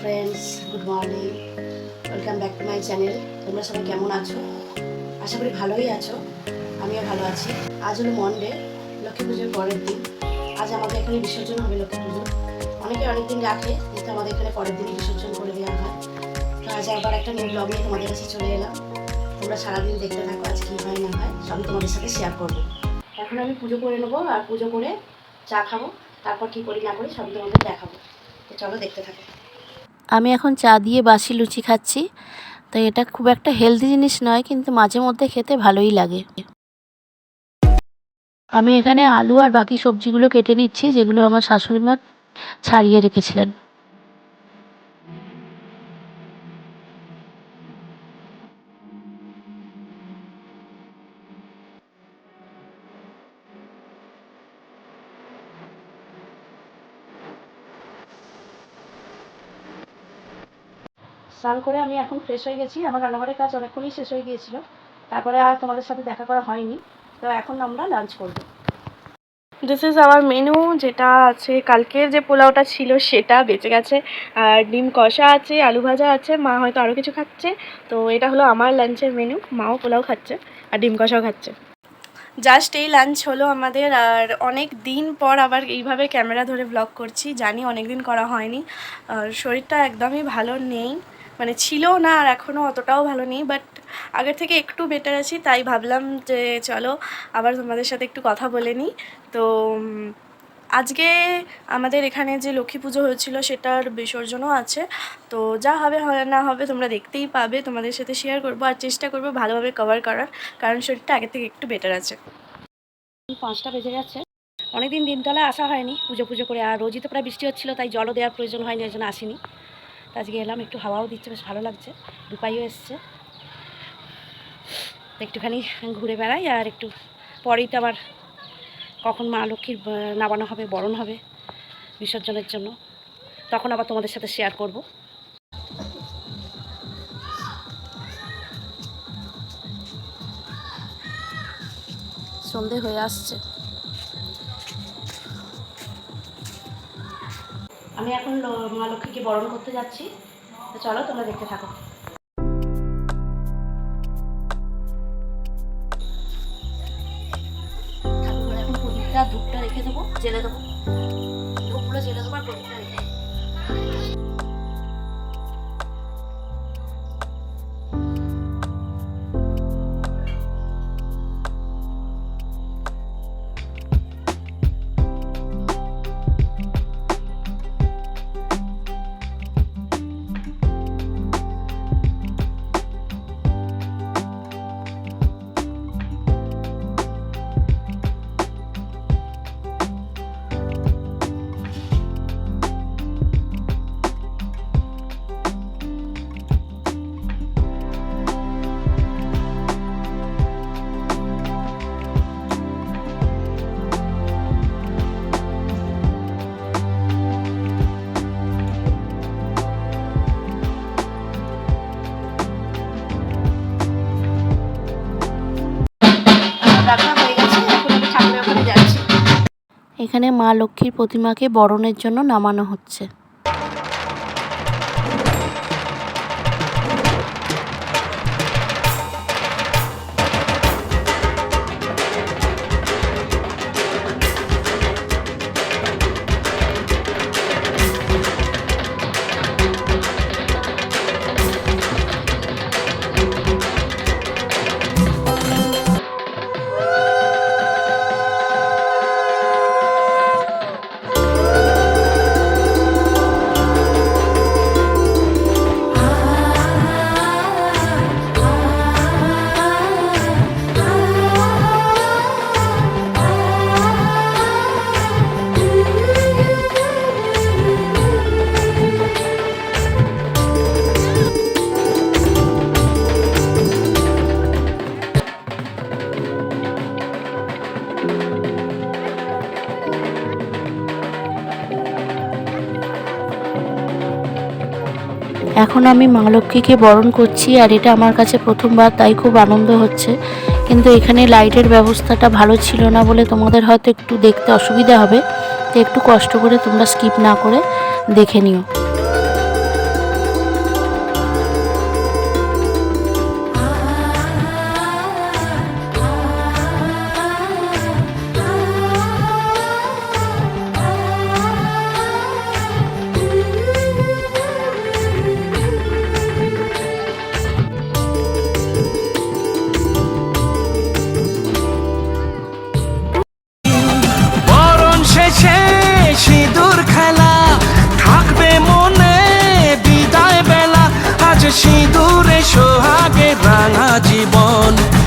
Friends good morning welcome back to my channel তোমরা সবাই কেমন আছো? আশা করি ভালোই আছো। আমিও ভালো আছি। আজ হলো মন্ডে লক্ষ্মী পুজোর পরের দিন। আজ আমাদের এখানে বিসর্জন হবে লক্ষ্মী পুজো অনেকে অনেক দিন রাখে, কিন্তু আমাদের এখানে পরের দিনই বিসর্জন করে দেওয়া হয়। তো আজ আবার একটা নিউ ব্লগ নিয়ে তোমাদের কাছে চলে এলাম। তোমরা সারাদিন দেখতে থাকো আজ কী হয় না হয়, সবই তোমাদের সাথে শেয়ার করব। এখন আমি পুজো করে নেব আর পুজো করে চা খাব। তারপর কী করি না করি সবই তোমাদের দেখাবো। চলো দেখতে থাকো। আমি এখন চা দিয়ে বাসি লুচি খাচ্ছি তো এটা খুব একটা হেলদি জিনিস নয়, কিন্তু মাঝে মধ্যে খেতে ভালোই লাগে। আমি এখানে আলু আর বাকি সবজিগুলো কেটে নিচ্ছি, যেগুলো আমার শাশুড়ি মা ছাড়িয়ে রেখেছিলেন। স্নান করে আমি এখন ফ্রেশ হয়ে গেছি। আমার রান্নাঘরের কাজ অনেকক্ষণই শেষ হয়ে গিয়েছিল। তারপরে আর তোমাদের সাথে দেখা করা হয়নি। তো এখন আমরা লাঞ্চ করব। দিস ইজ আওয়ার মেনু যেটা আছে, কালকের যে পোলাওটা ছিল সেটা বেঁচে গেছে। আর ডিম কষা আছে, আলু ভাজা আছে, মা হয়তো আরও কিছু খাচ্ছে। তো এটা হলো আমার লাঞ্চের মেনু মাও পোলাও খাচ্ছে আর ডিম কষাও খাচ্ছে। জাস্ট এই লাঞ্চ হলো আমাদের, আর অনেক দিন পর আবার এইভাবে ক্যামেরা ধরে ব্লগ করছি। জানি অনেক দিন করা হয়নি। শরীরটা একদমই ভালো নেই। মানে ছিল না আর এখনও অতটাও ভালো নেই বাট আগের থেকে একটু বেটার আছি, তাই ভাবলাম যে চলো আবার তোমাদের সাথে একটু কথা বলে নিই। তো আজকে আমাদের এখানে যে লক্ষ্মী পুজো হয়েছিল সেটার বিসর্জনও আছে। তো যা হবে না হবে তোমরা দেখতেই পাবে, তোমাদের সাথে শেয়ার করব আর চেষ্টা করব ভালোভাবে কভার করার, কারণ শরীরটা আগের থেকে একটু বেটার আছে। পাঁচটা বেজে গেছে, অনেকদিন দিনতলা আসা হয়নি, পুজো পুজো করে, আর রোজই তো প্রায় বৃষ্টি হচ্ছিল, তাই জলও দেওয়ার প্রয়োজন হয়নি ওই জন্য আসিনি। আজকে এলাম, একটু হাওয়াও দিচ্ছে, বেশ ভালো লাগছে। দুপাইও এসছে। একটুখানি ঘুরে বেড়াই আর একটু পরেই তো আবার কখন মা লক্ষ্মীর নামানো হবে, বরণ হবে বিসর্জনের জন্য। তখন আবার তোমাদের সাথে শেয়ার করব। সন্ধে হয়ে আসছে। আমি এখন মা লক্ষ্মীকে বরণ করতে যাচ্ছি। তো চলো, তোমরা দেখতে থাকো। ঠাকুর এখন প্রদীপটা, ধূপটা রেখে দেবো, জেলে দেবো। ধূপগুলো জেলে দেবো আর প্রদীপটা রেখে এখানে মা লক্ষ্মীর প্রতিমাকে বরণের জন্য নামানো হচ্ছে। এখন আমি মা লক্ষ্মীকে বরণ করছি আর এটা আমার কাছে প্রথমবার, তাই খুব আনন্দ হচ্ছে। কিন্তু এখানে লাইটের ব্যবস্থাটা ভালো ছিল না বলে তোমাদের হয়তো একটু দেখতে অসুবিধা হবে। তো একটু কষ্ট করে তোমরা স্কিপ না করে দেখে নিও। সিঁদুরে সোহাগে রাঙা জীবন।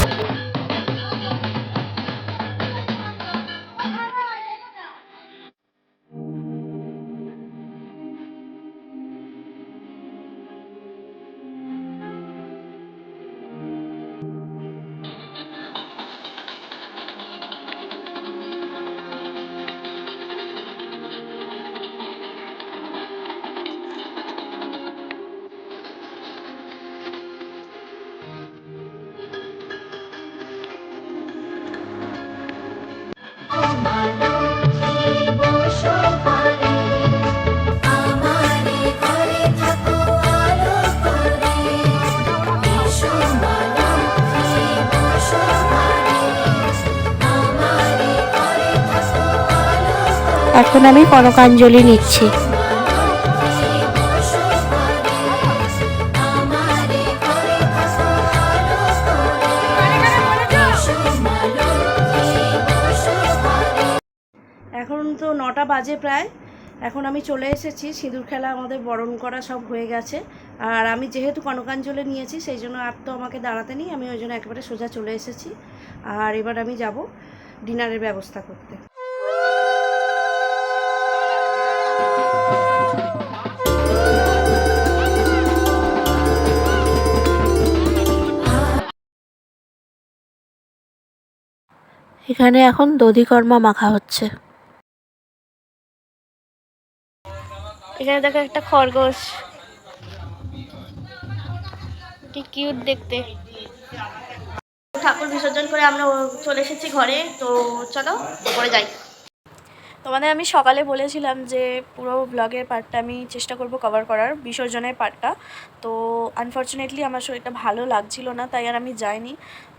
এখন আমি কনকাঞ্জলি নিচ্ছি। এখন তো নটা বাজে প্রায়। এখন আমি চলে এসেছি, সিঁদুর খেলা আমাদের বরণ করা সব হয়ে গেছে। আর আমি যেহেতু কনকাঞ্জলি নিয়েছি, সেই জন্য আর তো আমাকে দাঁড়াতে নেই। আমি ওই জন্য একেবারে সোজা চলে এসেছি। আর এবার আমি যাব ডিনারের ব্যবস্থা করতে। এখানে এখন দধিকর্মা মাখা হচ্ছে। এখানে দেখো একটা খরগোশ। কি কিউট দেখতে। ঠাকুর বিসর্জন করে আমরা চলে এসেছি ঘরে তো চলো পরে যাই। তোমাদের আমি সকালে বলেছিলাম যে পুরো ব্লগের পার্টটা আমি চেষ্টা করব কভার করার, বিসর্জনের পার্টটা তো আনফর্চুনেটলি আমার শরীরটা ভালো লাগছিল না, তাই আর আমি যাইনি।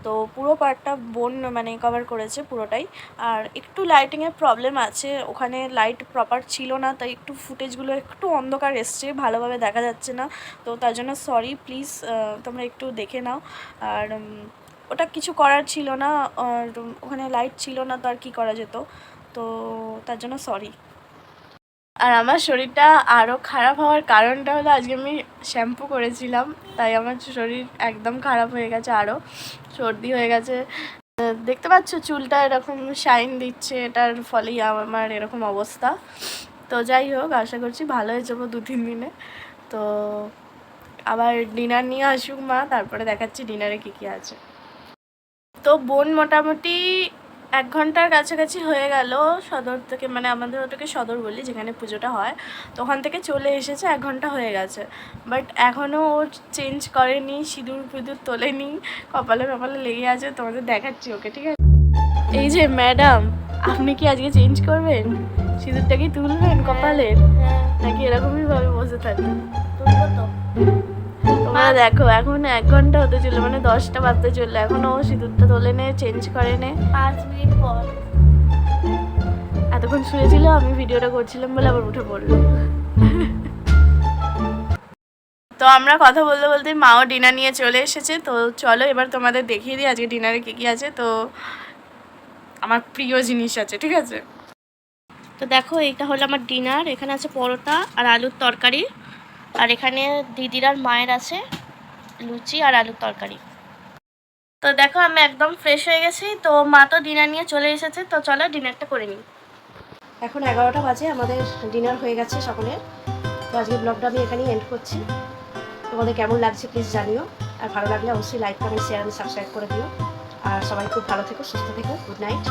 তো পুরো পার্টটা বোন মানে কভার করেছে পুরোটাই। আর একটু লাইটিংয়ের প্রবলেম আছে, ওখানে লাইট প্রপার ছিল না, তাই একটু ফুটেজগুলো একটু অন্ধকার এসছে, ভালোভাবে দেখা যাচ্ছে না। তো তার জন্য সরি প্লিজ তোমরা একটু দেখে নাও। আর ওটা কিছু করার ছিল না, আর ওখানে লাইট ছিল না, তো আর কী করা যেত? তো তার জন্য সরি আর আমার শরীরটা আরও খারাপ হওয়ার কারণটা হলো আজকে আমি শ্যাম্পু করেছিলাম, তাই আমার শরীর একদম খারাপ হয়ে গেছে আরও সর্দি হয়ে গেছে। দেখতে পাচ্ছ চুলটা এরকম শাইন দিচ্ছে, এটার ফলেই আমার এরকম অবস্থা। তো যাই হোক, আশা করছি ভালো হয়ে যাব দু তিন দিনে তো আবার ডিনার নিয়ে আসুক মা, তারপরে দেখাচ্ছি ডিনারে কী কী আছে। তো বোন মোটামুটি এক ঘণ্টার কাছাকাছি হয়ে গেল সদর থেকে মানে আমাদের ওটাকে সদর বলি যেখানে পুজোটা হয়। তো ওখান থেকে চলে এসেছে এক ঘণ্টা হয়ে গেছে। বাট এখনও ও চেঞ্জ করেনি সিঁদুর ফিঁদুর তোলেনি কপালে কপালে লেগে আছে তোমাদের দেখাচ্ছি ওকে ঠিক আছে? এই যে ম্যাডাম আপনি কি আজকে চেঞ্জ করবেন? সিঁদুরটা কি তুলবেন কপালের নাকি এরকমই ভাবে বসে থাকবেন? তুলবো তো। তোমরা দেখো এখন এক ঘণ্টা হতে চলল মানে দশটা বাজতে চলল। এখনও ও সিঁদুরটা তোলে নে চেঞ্জ করে নে। পাঁচ মিনিট পর। এতক্ষণ শুয়েছিল আমি ভিডিওটা করছিলাম বলে আবার উঠে পড়ল। তো আমরা কথা বলতে বলতে মাও ডিনার নিয়ে চলে এসেছে। তো চলো এবার তোমাদের দেখিয়ে দিই আজকে ডিনারে কী কী আছে। তো আমার প্রিয় জিনিস আছে ঠিক আছে? তো দেখো এইটা হলো আমার ডিনার। এখানে আছে পরোটা আর আলুর তরকারি। আর এখানে দিদির আর মায়ের আছে লুচি আর আলুর তরকারি। তো দেখো আমি একদম ফ্রেশ হয়ে গেছি। তো মা তো ডিনার নিয়ে চলে এসেছে। তো চলো ডিনারটা করে নিই। এখন এগারোটা বাজে, আমাদের ডিনার হয়ে গেছে সকলের তো আজকে ব্লগটা আমি এখানেই এন্ড করছি। তোমাদের কেমন লাগছে প্লিজ জানিও। আর ভালো লাগলে অবশ্যই লাইক কমেন্ট শেয়ার সাবস্ক্রাইব করে দিও। আর সবাই খুব ভালো থেকো, সুস্থ থেকো গুড নাইট